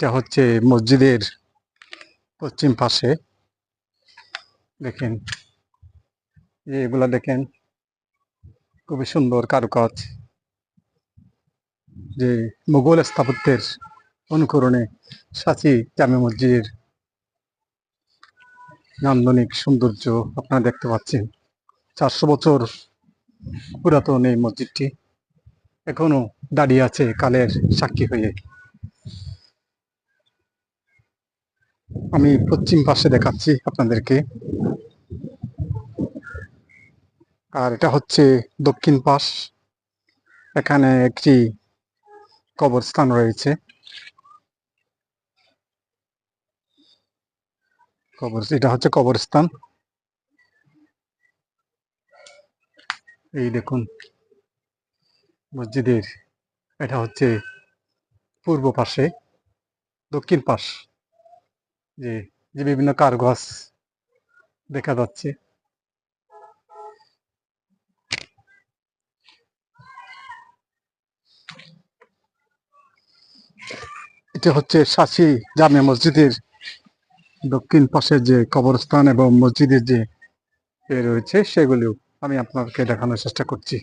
এটা হচ্ছে মসজিদের পশ্চিম পাশে। দেখেন এগুলা দেখেন, খুবই সুন্দর কারুকাজ। যে মুঘল স্থাপত্যের অনুকরণে সাচি জামে মসজিদের নান্দনিক সৌন্দর্য আপনারা দেখতে পাচ্ছেন। চারশো বছর পুরাতন এই মসজিদটি এখনও দাঁড়িয়ে আছে কালের সাক্ষী হয়ে। আমি পশ্চিম পাশে দেখাচ্ছি আপনাদেরকে। আর এটা হচ্ছে দক্ষিণ পাশ। এখানে একটি কবরস্থান রয়েছে। কবর, এটা হচ্ছে কবরস্থান। এই দেখুন, মসজিদের, এটা হচ্ছে পূর্ব পাশে, দক্ষিণ পাশ। যে যে বিভিন্ন কারুকাজ দেখা যাচ্ছে। এটা হচ্ছে সাসি জামে মসজিদের দক্ষিণ পাশে যে কবরস্থান এবং মসজিদের যে রয়েছে, সেগুলিও আমি আপনাকে দেখানোর চেষ্টা করছি।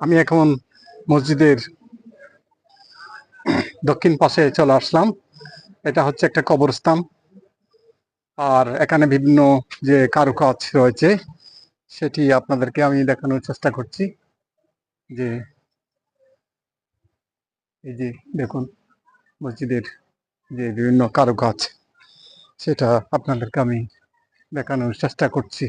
আমি এখন মসজিদের দক্ষিণ পাশে চলে আসলাম। এটা হচ্ছে একটা কবরস্থান। আর এখানে বিভিন্ন যে কারুকাজ রয়েছে, সেটি আপনাদেরকে আমি দেখানোর চেষ্টা করছি। যে এই যে দেখুন, মসজিদের যে বিভিন্ন কারুকাজ, সেটা আপনাদেরকে আমি দেখানোর চেষ্টা করছি।